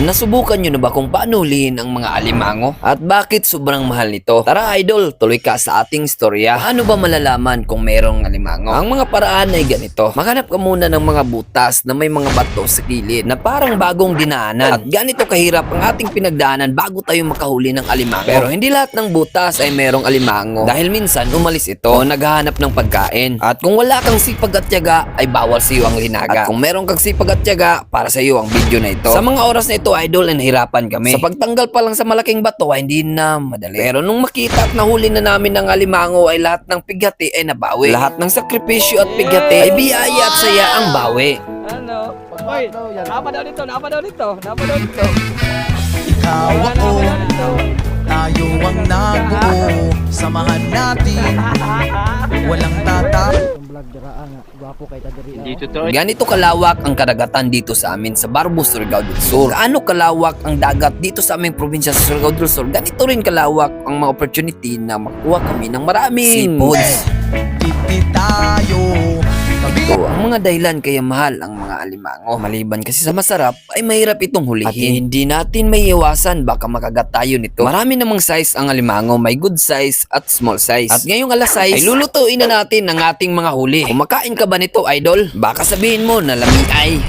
Nasubukan nyo na ba kung paano hulihin ang mga alimango? At bakit sobrang mahal nito? Tara idol, tuloy ka sa ating storya. Paano ba malalaman kung merong alimango? Ang mga paraan ay ganito. Maghanap ka muna ng mga butas na may mga bato sa gilid na parang bagong dinaanan. At ganito kahirap ang ating pinagdaanan bago tayo makahuli ng alimango. Pero hindi lahat ng butas ay merong alimango. Dahil minsan umalis ito o naghahanap ng pagkain. At kung wala kang sipag at tiyaga, ay bawal sa iyo ang linaga. At kung meron kang sipag at tiyaga, para sa iyo ang video na ito. Sa mga oras na ito, idol, ay nahirapan kami. Sa pagtanggal pa lang sa malaking bato, ay hindi na madali. Pero nung makita at nahuli na namin ng alimango, ay lahat ng pigati ay nabawi. Lahat ng sakripisyo at pigati ay biyaya at saya ang bawi. Ano? Hoy, napa daw dito, napa daw dito, napa daw dito. Ikaw ako, tayo ang nabuo Samahan natin, Ganito kalawak ang karagatan dito sa amin sa Barbo, Surigao del Sur. Gaano kalawak ang dagat dito sa aming probinsya sa Surigao del Sur, ganito rin kalawak ang mga opportunity na makuha kami ng maraming seafoods. Titi mga dahilan kaya mahal ang mga alimango. Maliban kasi sa masarap, ay mahirap itong hulihin. At hindi natin may iwasan, baka makagat tayo nito. Marami namang size ang alimango, may good size at small size. At ngayong alas 6, ay lulutuin na natin ang ating mga huli. Kumakain ka ba nito, idol? Baka sabihin mo na lami ay.